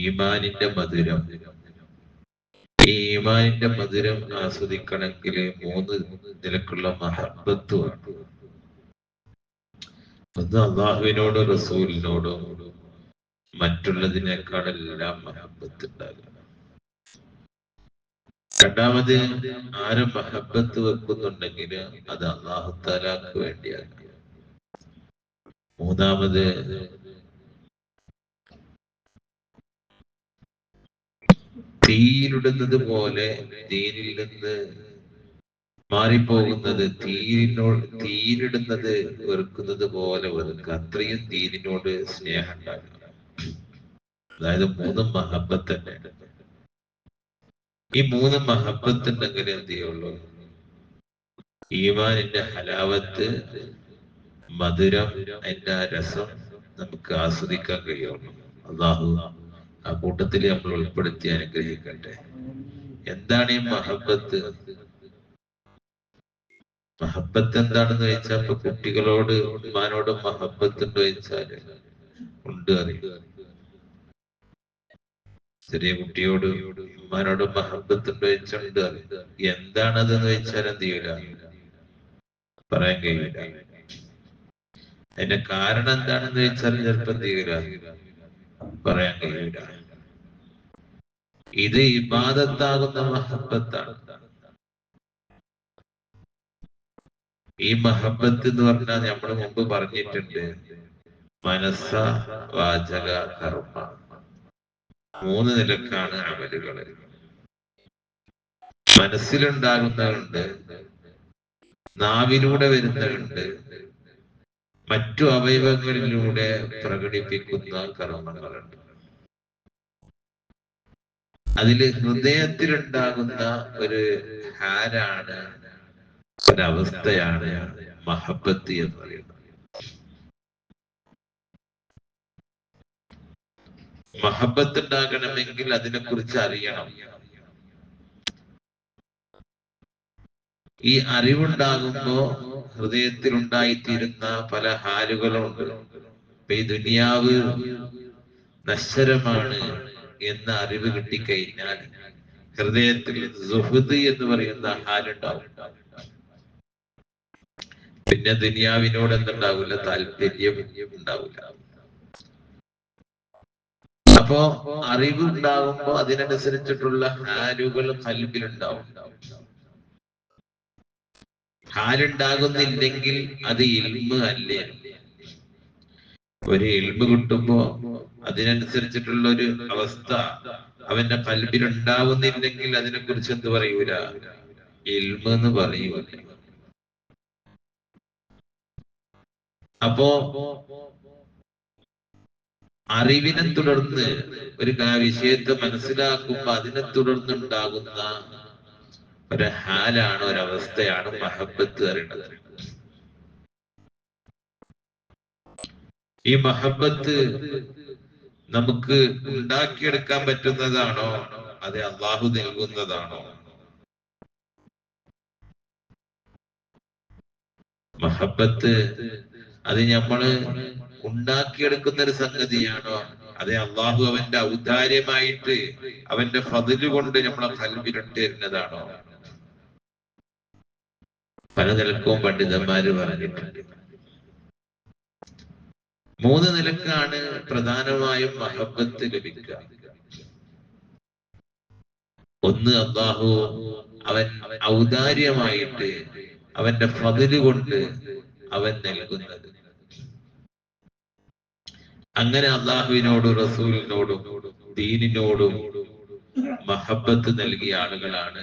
ഈമാനിന്റെ മധുരം. ഈ ഈമാനിന്റെ മധുരം ആസ്വദിക്കണമെങ്കിൽ മൂന്ന് നിലക്കുള്ള മഹബത്ത് വേണം. ഒന്ന് അള്ളാഹുവിനോടും റസൂലിനോടും മറ്റുള്ളതിനേക്കാളെല്ലാം മഹബത്ത് ഉണ്ടാകുക രണ്ടാമത് ആരും മഹബത്ത് വെക്കുന്നുണ്ടെങ്കിൽ അത് അള്ളാഹുത്താലാക്ക് വേണ്ടിയാണ് മൂന്നാമത് തീയിലിടുന്നത് പോലെ തീരിൽ നിന്ന് മാറിപ്പോകുന്നത് തീരിനോട് തീയിലിടുന്നത് വെറുക്കുന്നത് പോലെ വെറുക്കുക. അത്രയും തീരിനോട് സ്നേഹം ഉണ്ടാകും അതായത് മൂന്ന് മഹബത്ത്. തന്നെ ഈ മൂന്ന് മഹബത്ത് ഉണ്ടെങ്കിൽ എന്ത് ചെയ്യുള്ളൂ? ഈമാനിന്റെ ഹലാവത്ത് മധുരം അതിന്റെ രസം നമുക്ക് ആസ്വദിക്കാൻ കഴിയുള്ളൂ. അള്ളാഹു ആ കൂട്ടത്തിൽ നമ്മൾ ഉൾപ്പെടുത്തി അനുഗ്രഹിക്കട്ടെ. എന്താണ് ഈ മഹബത്ത്? മഹബത്ത് എന്താണെന്ന് ചോദിച്ചാൽ ഇപ്പൊ കുട്ടികളോട് ഉമ്മാനോട് മഹബത്ത് ഉണ്ടോ ചോദിച്ചാൽ ഉണ്ട് അറിയുക ചെറിയ കുട്ടിയോട് ഉമ്മാനോട് മഹബത്ത് ഉണ്ടോ ചോദിച്ചുണ്ട് അറിയും. എന്താണതെന്ന് ചോദിച്ചാൽ എന്ത് ചെയ്യൂല? പറയാൻ കഴിയില്ല അതിന്റെ കാരണം എന്താണെന്ന് ചോദിച്ചാൽ ചിലപ്പോ എന്ത് ചെയ്യൂല? പറയാൻ കഴിയില്ല. ഇത് ഇബാദത്താകുന്ന മഹബത്താണ്. ഈ മഹബത്ത് എന്ന് പറഞ്ഞാൽ നമ്മൾ മുമ്പ് പറഞ്ഞിട്ടുണ്ട്. മനസ്സ വാചക കർമ്മ. മൂന്ന് നിലക്കാണ് അമലുകൾ. മനസ്സിലുണ്ടാകുന്നതുണ്ട് നാവിലൂടെ വരുന്നതുണ്ട് മറ്റു അവയവങ്ങളിലൂടെ പ്രകടിപ്പിക്കുന്ന കർമ്മങ്ങളുണ്ട്. അതിൽ ഹൃദയത്തിലുണ്ടാകുന്ന ഒരു ഹാരാണ് ഒരവസ്ഥയാണ് മഹബത്ത് എന്ന് പറയുന്നത്. മഹബത്ത് ഉണ്ടാകണമെങ്കിൽ അതിനെ കുറിച്ച് അറിയണം. ഈ അറിവുണ്ടാകുമ്പോ ഹൃദയത്തിൽ ഉണ്ടായിത്തീരുന്ന പല ഹാലുകളുണ്ട് ഇപ്പൊ ഈ ദുനിയാവ് നശ്വരമാണ് എന്ന അറിവ് കിട്ടിക്കഴിഞ്ഞാൽ ഹൃദയത്തിൽ സുഹൃദ് എന്ന് പറയുന്ന ഹാലുണ്ടാവും. പിന്നെ ദുനിയാവിനോട് എന്തുണ്ടാവില്ല? താല്പര്യം ഉണ്ടാവില്ല. അപ്പോ അറിവ് ഉണ്ടാകുമ്പോ അതിനനുസരിച്ചിട്ടുള്ള ഹാലുകൾ കൽബിലുണ്ടാവും. ഹാലുണ്ടാകുന്നില്ലെങ്കിൽ അത് ഇൽമ് അല്ല? ഒരു ഇൽമ് കിട്ടുമ്പോ അതിനനുസരിച്ചിട്ടുള്ള ഒരു അവസ്ഥ അവന്റെ കൽബിൽ ഉണ്ടാവുന്നില്ലെങ്കിൽ അതിനെ കുറിച്ച് എന്ത് പറയൂല? ഇൽമ എന്ന് പറയൂല. അപ്പോ അറിവിനെ തുടർന്ന് ഒരു വിഷയത്തെ മനസ്സിലാക്കുമ്പോ അതിനെ തുടർന്നുണ്ടാകുന്ന ഒരു ഹാലാണ് ഒരവസ്ഥയാണ് മഹബത്ത് പറയുന്നത്. ഈ മഹബത്ത് നമുക്ക് ഉണ്ടാക്കിയെടുക്കാൻ പറ്റുന്നതാണോ? അത് അള്ളാഹു നൽകുന്നതാണോ? മഹബത്ത് അത് നമ്മൾ ഉണ്ടാക്കിയെടുക്കുന്ന ഒരു സംഗതിയാണോ? അതെ അള്ളാഹു അവന്റെ ഔദാര്യമായിട്ട് അവന്റെ ഫതിൽ കൊണ്ട് നമ്മളെ കൽവിലിട്ടിരുന്നതാണോ പല നിലക്കും പണ്ഡിതന്മാര് പറഞ്ഞിട്ടുണ്ട്. മൂന്ന് നിലക്കാണ് പ്രധാനമായും മഹബത്ത് ലഭിക്കുക. ഒന്ന് അള്ളാഹു അവൻ ഔദാര്യമായിട്ട് അവന്റെ ഫതിൽ കൊണ്ട് അവൻ നൽകുന്നത്. അങ്ങനെ അള്ളാഹുവിനോടും റസൂലിനോടും ദീനിനോടും മഹബത്ത് നൽകിയ ആളുകളാണ്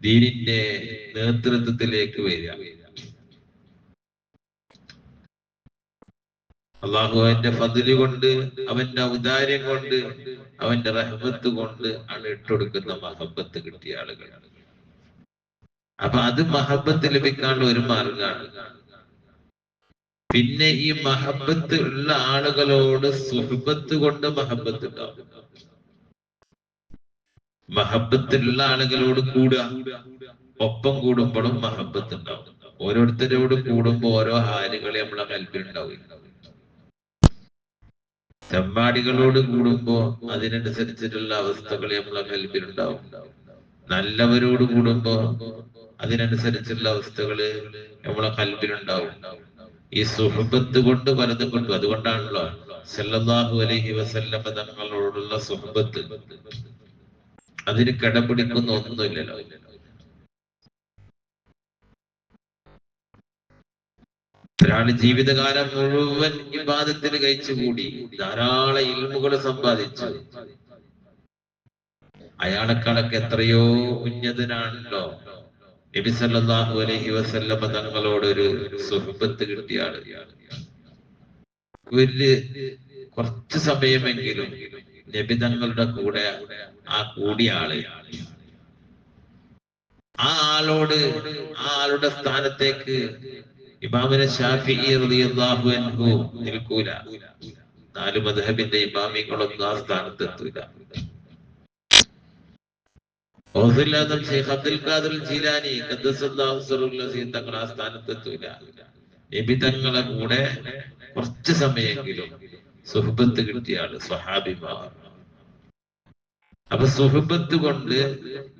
ദീനിന്റെ നേതൃത്വത്തിലേക്ക് വരിക. അള്ളാഹു അവന്റെ കൊണ്ട് അവന്റെ ഔദാര്യം കൊണ്ട് അവന്റെ റഹ്മത്ത് കൊണ്ട് ആണ് ഇട്ടുകൊടുക്കുന്ന മഹബത്ത് കിട്ടിയ ആളുകളാണ് അപ്പൊ അത് മഹബത്ത് ലഭിക്കാനുള്ള ഒരു മാർഗമാണ്. പിന്നെ ഈ മഹബത്ത് ഉള്ള ആളുകളോട് സുഹൃബത്ത് കൊണ്ട് മഹബത്ത് ഉണ്ടാവും. മഹബത്തുള്ള ആളുകളോട് കൂടുക. ഒപ്പം കൂടുമ്പോഴും മഹബത്ത് ഉണ്ടാവും. ഓരോരുത്തരോട് കൂടുമ്പോ ഓരോ ഹാലുകളെ നമ്മളെ കൽപ്പിലുണ്ടാവും ചെമ്മാടികളോട് കൂടുമ്പോ അതിനനുസരിച്ചിട്ടുള്ള അവസ്ഥകൾ നമ്മളെ കൽപ്പിലുണ്ടാവും നല്ലവരോട് കൂടുമ്പോ അതിനനുസരിച്ചുള്ള അവസ്ഥകൾ നമ്മളെ കൽപ്പിലുണ്ടാവും ഈ സുഹൃബത്ത് കൊണ്ട് പലതും കൊണ്ടും അതുകൊണ്ടാണല്ലോ സല്ലല്ലാഹു അലൈഹി വസല്ലമ തങ്ങളോടുള്ള സുഹൃബത്ത് അതിന് കിടപിടിക്കുന്ന ഒന്നുമില്ലല്ലോ ഒരാൾ ജീവിതകാലം മുഴുവൻ ഇബാദത്തിന് കഴിച്ചുകൂടി ധാരാളം ഇൽമുകൾ സമ്പാദിച്ചു. അയാളെക്കാളൊക്കെ എത്രയോ ഉന്നതനാണല്ലോ. നബി സല്ലല്ലാഹു അലൈഹി വസല്ലമ കിട്ടിയാണ് സുഹൃബത്ത് കിട്ടിയ ആൾ. ഒരു കുറച്ച് സമയമെങ്കിലും നബി തങ്ങളുടെ കൂടെ ആ കൂടിയ ആൾ. ആ ആളോട് ആ ആളുടെ സ്ഥാനത്തേക്ക് ഇമാമിനെ ഷാഫി അൻഹു നിൽക്കൂല. നാല് മദ്ഹബിന്റെ ഇമാമികളൊന്നും ആ സ്ഥാനത്ത് എത്തൂല. ഷെയ്ഖ് അബ്ദുൽ ഖാദിർ ജീലാനി കൂടെ കുറച്ച് സമയെങ്കിലും സുഹബത്ത് കിട്ടിയ സ്വഹാബിമാർ. അപ്പൊ സുഹബത്ത് കൊണ്ട്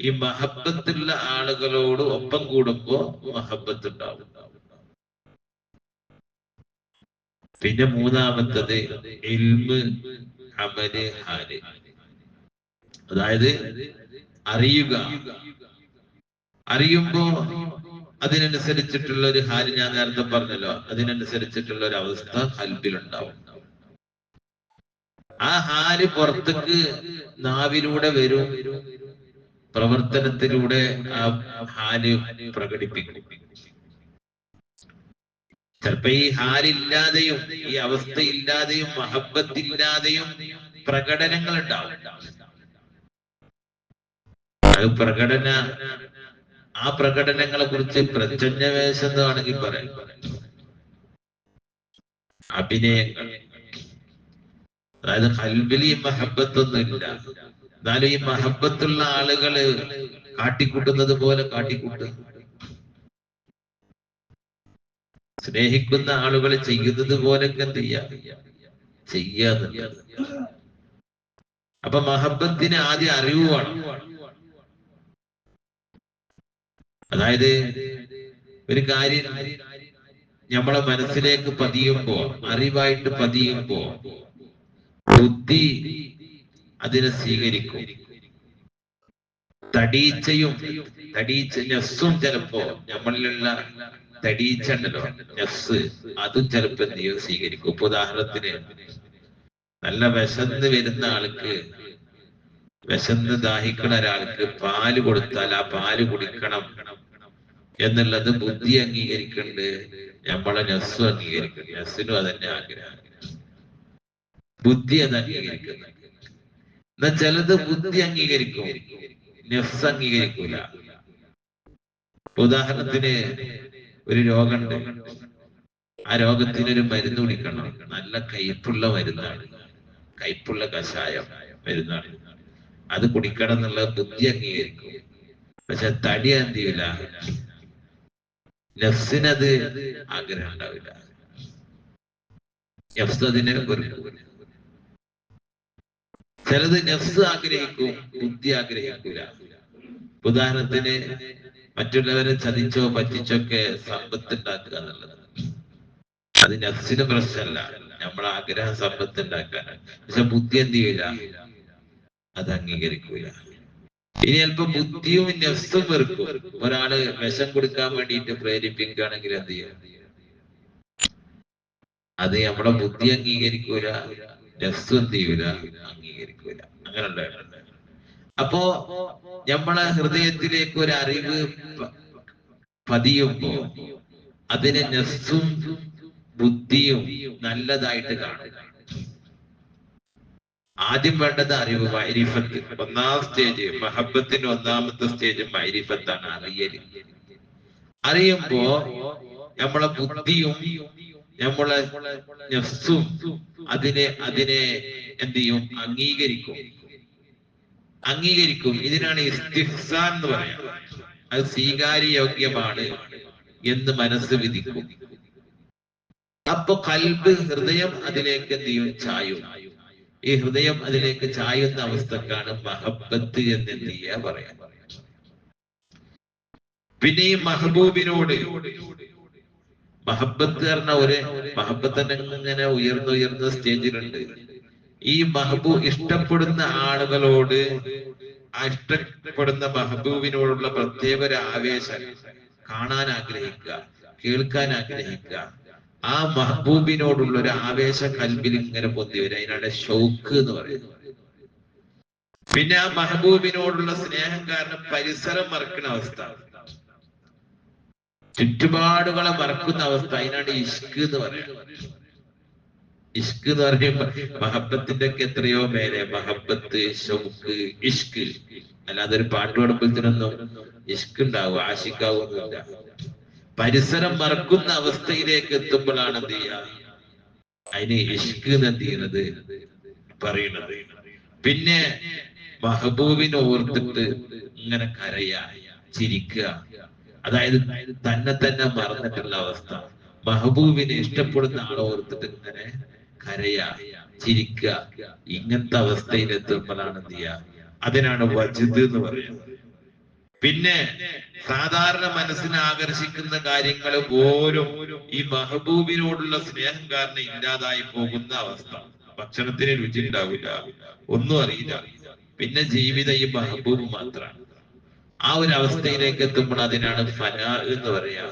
ഈ മഹബത്തുള്ള ആളുകളോട് ഒപ്പം കൂടുമ്പോ മഹബത്ത് ഉണ്ടാവും പിന്നെ മൂന്നാമത്തത് ഇൽമ് അമൽ ഹാൽ. അതായത് അറിയുക. അറിയുമ്പോ അതിനനുസരിച്ചിട്ടുള്ള ഒരു ഹാൽ ഞാൻ നേരത്തെ പറഞ്ഞല്ലോ. അതിനനുസരിച്ചിട്ടുള്ള ഒരു അവസ്ഥ കൽബിലുണ്ടാവും. ആ ഹാൽ പുറത്തേക്ക് നാവിലൂടെ വരും. പ്രവർത്തനത്തിലൂടെ ആ ഹാൽ പ്രകടിപ്പിക്കും. ചിലപ്പോ ഈ ഹാലില്ലാതെയും ഈ അവസ്ഥ ഇല്ലാതെയും മഹബത്തില്ലാതെയും പ്രകടനങ്ങൾ ഉണ്ടാവും അത് പ്രകടന ആ പ്രകടനങ്ങളെ കുറിച്ച് പ്രച്ഛന്നവേശം എന്ന് വേണമെങ്കിൽ പറയാം. അഭിനയങ്ങൾ. അതായത് കൽവിൽ ഈ മഹബത്തൊന്നുമില്ല. എന്നാലും ഈ മഹബത്തുള്ള ആളുകൾ കാട്ടിക്കൂട്ടുന്നത് പോലെ കാട്ടിക്കൂട്ടും. സ്നേഹിക്കുന്ന ആളുകൾ ചെയ്യുന്നത് പോലൊക്കെ എന്ത് ചെയ്യാ? ചെയ്യാന്നുള്ളത് അപ്പൊ മഹബത്തിന് ആദ്യം അറിവ് വേണം. അതായത് ഒരു കാര്യം നമ്മളെ മനസ്സിലേക്ക് പതിയുമ്പോ അറിവായിട്ട് പതിയുമ്പോ ബുദ്ധി അതിനെ സ്വീകരിക്കും. തടീച്ചയും തടീച്ച നെസ്സും ചിലപ്പോ നമ്മളിലുള്ള തടീച്ച ഉണ്ടല്ലോ നെസ് അതും ചിലപ്പോ എന്ത് ചെയ്യും? സ്വീകരിക്കും. ഇപ്പൊ ഉദാഹരണത്തിന് നല്ല വിശന്ന് വരുന്ന ആൾക്ക് വിശന്ന് ദാഹിക്കണ ഒരാൾക്ക് പാൽ കൊടുത്താൽ ആ പാൽ കുടിക്കണം എന്നുള്ളത് ബുദ്ധി അംഗീകരിക്കുന്നുണ്ട് നമ്മളെ നെസ്സും അംഗീകരിക്കുന്നുണ്ട് നെസ്സിനും അതന്നെ ആഗ്രഹം. ബുദ്ധി അത് അംഗീകരിക്കുന്നു. എന്നാ ചിലത് ബുദ്ധി അംഗീകരിക്കും നെഫ്സ് അംഗീകരിക്കൂല. ഉദാഹരണത്തിന് ഒരു രോഗമുണ്ട്. ആ രോഗത്തിന് ഒരു മരുന്ന് കുടിക്കണം. നല്ല കയ്പുള്ള മരുന്നാണ്. കയ്പുള്ള കഷായം മരുന്നാണ്. അത് കുടിക്കണം എന്നുള്ള ബുദ്ധി അംഗീകരിക്കും. പക്ഷെ തടി എന്ത് ചെയ്യൂല നഫ്സിനത് ആഗ്രഹം ഉണ്ടാവില്ല. നഫ്സ് അതിനെ വെറുക്കും ചിലത് നെഫ്സ് ആഗ്രഹിക്കും ബുദ്ധി ആഗ്രഹിക്കൂല. ഉദാഹരണത്തിന് മറ്റുള്ളവരെ ചതിച്ചോ പറ്റിച്ചൊക്കെ സമ്പത്ത് ഉണ്ടാക്കുക എന്നുള്ളത്. അത് നെഫ്സിന് പ്രശ്നമല്ല. നമ്മൾ ആഗ്രഹം സമ്പത്ത് ഉണ്ടാക്കാനാണ് പക്ഷെ ബുദ്ധി എന്ത് ചെയ്യൂല? അത് അംഗീകരിക്കൂല. ഇനി ചിലപ്പോ ബുദ്ധിയും നെഫ്സും വെറുക്കും. ഒരാൾ വിഷം കൊടുക്കാൻ വേണ്ടിയിട്ട് പ്രേരിപ്പിക്കുകയാണെങ്കിൽ എന്ത് ചെയ്യും? അത് നമ്മുടെ ബുദ്ധി അംഗീകരിക്കൂല. നഫ്സ് എന്ത് ചെയ്യൂല അംഗീകരിക്കൂല. അങ്ങനെയുള്ള അപ്പോ നമ്മളെ ഹൃദയത്തിലേക്ക് ഒരു അറിവ് പതിയുമ്പോ അതിനെ നസ്സും ബുദ്ധിയും നല്ലതായിട്ട് കാണുക. ആദ്യം വേണ്ടത് അറിവ് മൈരിഫത്ത് ഒന്നാം സ്റ്റേജ് മഹബത്തിന്റെ ഒന്നാമത്തെ സ്റ്റേജ് മൈരിഫത്താണ് അറിയൽ അറിയുമ്പോ നമ്മളെ ബുദ്ധിയും നമ്മളെ നെഫ്സും അതിനെ അതിനെ എന്ത് ചെയ്യും? അംഗീകരിക്കും. അംഗീകരിക്കും. ഇതിനാണ് ഇസ്തിഹ്സാൻ എന്ന് പറയാം. അത് സ്വീകാര്യയോഗ്യമാണ് എന്ന് മനസ്സ് വിധിക്കും. അപ്പൊ കൽബ് ഹൃദയം അതിലേക്ക് എന്ത് ചെയ്യും? ചായും. ഈ ഹൃദയം അതിലേക്ക് ചായുന്ന അവസ്ഥക്കാണ് മഹബത്ത് എന്ന് എന്ത് ചെയ്യാ പറയാം? പിന്നെ ഈ മഹബൂബിനോട് മഹബത്ത് പറഞ്ഞ ഒരു മഹബത്ത് ഇങ്ങനെ ഉയർന്ന് ഉയർന്ന സ്റ്റേജിലുണ്ട്. ഈ മഹബൂ ഇഷ്ടപ്പെടുന്ന ആളുകളോട് ആ ഇഷ്ടപ്പെടുന്ന മഹബൂബിനോടുള്ള പ്രത്യേക ഒരു ആവേശം. കാണാൻ ആഗ്രഹിക്കുക കേൾക്കാൻ ആഗ്രഹിക്കുക. ആ മഹബൂബിനോടുള്ള ഒരു ആവേശ കൽബിൽ ഇങ്ങനെ പൊന്തി വരും. അതിനാണ് ഷൗക്ക് എന്ന് പറയുന്നത്. പിന്നെ ആ മഹബൂബിനോടുള്ള സ്നേഹം കാരണം പരിസരം മറക്കുന്ന അവസ്ഥ. ചുറ്റുപാടുകളെ മറക്കുന്ന അവസ്ഥ. അതിനാണ് ഇഷ്ക് എന്ന് പറയുന്നത്. ഇഷ്ക് എന്ന് പറയുമ്പോ മഹബത്തിന്റെ ഒക്കെ എത്രയോ മേലെ മഹബത്ത് ഷൗക്ക് ഇഷ്ക്. അല്ലാതെ ഒരു പാട്ട് പാടുമ്പോഴത്തേനൊന്നും ഇഷ്ക് ഉണ്ടാവും? ആശിക്കാവുന്നില്ല പരിസരം മറക്കുന്ന അവസ്ഥയിലേക്ക് എത്തുമ്പോഴാണ് എന്ത് ചെയ്യുക? അതിന് ഇഷ്ക് എന്ത് ചെയ്യുന്നത്? പറയുന്നത്. പിന്നെ മഹബൂബിനെ ഓർത്തിട്ട് ഇങ്ങനെ കരയ ചിരിക്കുക. അതായത് തന്നെ തന്നെ മറന്നിട്ടുള്ള അവസ്ഥ. മഹബൂബിനെ ഇഷ്ടപ്പെടുന്ന ആളെ ഓർത്തിട്ട് ഇങ്ങനെ കരയാ ചിരിക്കുക ഇങ്ങനത്തെ അവസ്ഥയിൽ എത്തുമ്പോഴാണ് എന്ത് ചെയ്യുക? അതിനാണ് വജിദ് എന്ന് പറയുന്നത്. പിന്നെ സാധാരണ മനസ്സിനെ ആകർഷിക്കുന്ന കാര്യങ്ങൾ പോലും ഈ മഹബൂബിനോടുള്ള സ്നേഹം കാരണം ഇല്ലാതായി പോകുന്ന അവസ്ഥ. ഭക്ഷണത്തിന് രുചി ഉണ്ടാവില്ല. ഒന്നും അറിയില്ല. പിന്നെ ജീവിതം ഈ മഹബൂബ് മാത്രമാണ്. ആ ഒരു അവസ്ഥയിലേക്ക് എത്തുമ്പോൾ അതിനാണ് ഫന എന്ന് പറയാ.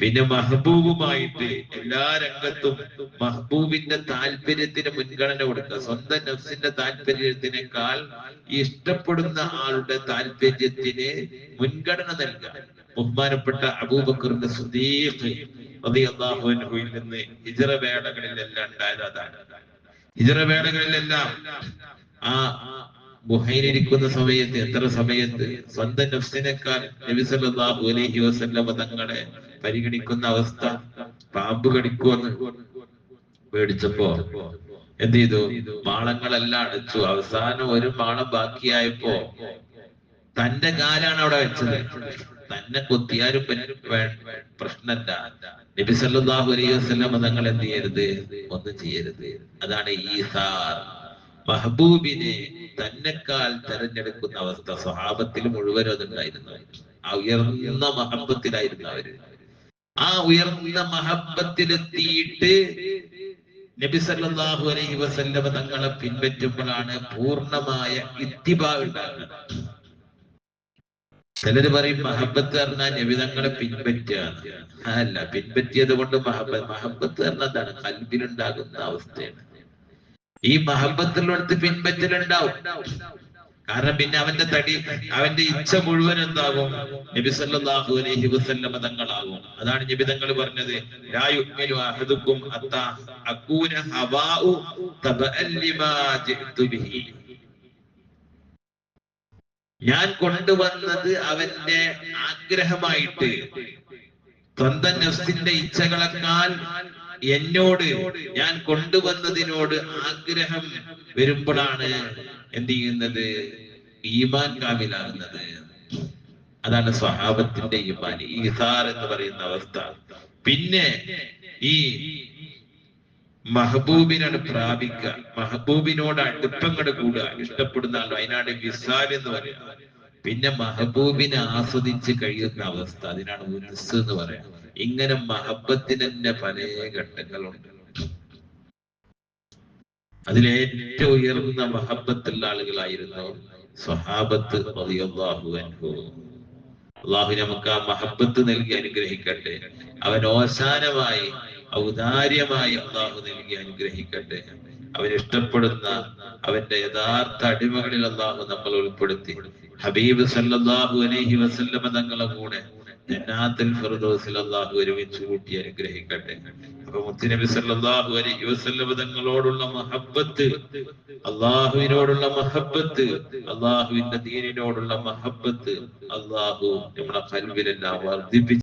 പിന്നെ മഹബൂബുമായിട്ട് എല്ലാ രംഗത്തും മഹബൂബിന്റെ താല്പര്യത്തിന് മുൻഗണന കൊടുക്കുക. സ്വന്തം നഫ്സിന്റെ താല്പര്യത്തിനേക്കാൾ ഇഷ്ടപ്പെടുന്ന ആളുടെ താല്പര്യത്തിന് മുൻഗണന നൽകുക. ബഹുമാനപ്പെട്ട അബൂബക്കറിന്റെ സുദീഖ് അൻഹുവിൽ നിന്ന് ഹിജറ വേളകളിലെല്ലാം ഉണ്ടായത് അതാണ്. ഹിജറ ആ ഗുഹയിലിരിക്കുന്ന സമയത്ത് എത്ര സമയത്ത് സ്വന്തം നഫ്സിനേക്കാൾ സല്ലല്ലാഹു അലൈഹി വസല്ലമ തങ്ങളെ പരിഗണിക്കുന്ന അവസ്ഥ പാമ്പ് കടിക്കുമെന്ന് പേടിച്ചപ്പോ എന്ത് ചെയ്തു? മാളങ്ങളെല്ലാം അടച്ചു. അവസാനം ഒരു മാളം ബാക്കിയായപ്പോ തന്റെ കാലാണ് അവിടെ വെച്ചത്. തന്നെ കൊത്തിയാലും പറ്റും പ്രശ്നല്ല. നബി സല്ലല്ലാഹു അലൈഹി വസല്ലമ തങ്ങൾ എന്ത് ചെയ്യരുത്? ഒന്നും ചെയ്യരുത്. അതാണ് ഈസാർ. മഹബൂബിനെ തന്നെക്കാൾ തെരഞ്ഞെടുക്കുന്ന അവസ്ഥ സ്വഭാവത്തിൽ മുഴുവനും അതുണ്ടായിരുന്നു. ആ ഉയർന്ന മഹബത്തിലായിരുന്നു അവർ. ആ ഉയർന്ന മഹബത്തിലെത്തിയിട്ട് നബി സല്ലല്ലാഹു അലൈഹി വസല്ലമ തങ്ങളെ പിൻപറ്റുമ്പോഴാണ് പൂർണമായ ഇത്തിബ ഉണ്ടാകുന്നത്. ചിലര് പറയും മഹബത്ത് പറഞ്ഞാൽ നബിതങ്ങളെ പിൻപറ്റുകയാണ് അല്ല പിൻപറ്റിയത് കൊണ്ട് മഹബത്ത് മഹബത്ത് പറഞ്ഞാൽ എന്താണ്? കൽബിലുണ്ടാകുന്ന അവസ്ഥയാണ്. ഈ മഹബത്തിലടുത്ത് പിൻപറ്റലുണ്ടാവും. കാരണം പിന്നെ അവന്റെ തടി അവന്റെ ഇച്ഛ മുഴുവൻ എന്താകും? നബി സല്ലല്ലാഹു അലൈഹി വസല്ലമ തങ്ങളാകും. അതാണ് നബി തങ്ങൾ പറഞ്ഞത് ലാ യുഅ്മിനു അഹദുക്കും അത്ത അകൂന ഹവാഉ തബഅല്ലിമാ ലിമാ ജിഅ്തു ബിഹി. ഞാൻ കൊണ്ടുവന്നത് അവന്റെ ആഗ്രഹമായിട്ട് സ്വന്തം നഫ്സിന്റെ ഇച്ഛകളെക്കാൾ എന്നോട് ഞാൻ കൊണ്ടുവന്നതിനോട് ആഗ്രഹം വരുമ്പോഴാണ് എന്ത് ചെയ്യുന്നത്? ഈമാൻ കാമിലാകുന്നത്. അതാണ് സ്വഹാബത്തിന്റെ ഈമാൻ ഈസാർ എന്ന് പറയുന്ന അവസ്ഥ. പിന്നെ ഈ മഹബൂബിനാണ് പ്രാപിക്കുക. മഹബൂബിനോട് അടുപ്പങ്ങൾ കൂടുക. ഇഷ്ടപ്പെടുന്ന ആളോ അതിനാണ് വിസാൽ എന്ന് പറയുക പിന്നെ മഹബൂബിനെ ആസ്വദിച്ച് കഴിയുന്ന അവസ്ഥ. അതിനാണ് ഉനസ് എന്ന് പറയാം ഇങ്ങനെ മഹബത്തിന് തന്നെ പല ഘട്ടങ്ങളുണ്ട്. അതിലേറ്റവും ഉയർന്ന മഹബത്തുള്ള ആളുകളായിരുന്നു സ്വഹാബത്ത് അള്ളാഹു നമുക്ക് ആ മഹബത്ത് നൽകി അനുഗ്രഹിക്കട്ടെ. അവൻ ഓശാനമായി ഔദാര്യമായി അള്ളാഹു നൽകി അനുഗ്രഹിക്കട്ടെ. അവൻ ഇഷ്ടപ്പെടുന്ന അവന്റെ യഥാർത്ഥ അടിമകളിൽ അള്ളാഹു നമ്മൾ ഉൾപ്പെടുത്തി. ഹബീബ് സല്ലാഹു അലൈഹി വസല്ലമ തങ്ങളെ കൂടെ ജന്നാത്തുൽ അനുഗ്രഹിക്കട്ടെ. അപ്പൊ മുത്തുനബി സല്ലല്ലാഹു അലൈഹി തങ്ങളോടുള്ള മഹബത്ത് അള്ളാഹുവിനോടുള്ള മഹബത്ത് അള്ളാഹുവിന്റെ ദീനിനോടുള്ള മഹബത്ത് അള്ളാഹു നമ്മുടെ കൽവിലെല്ലാം വർദ്ധിപ്പിച്ചു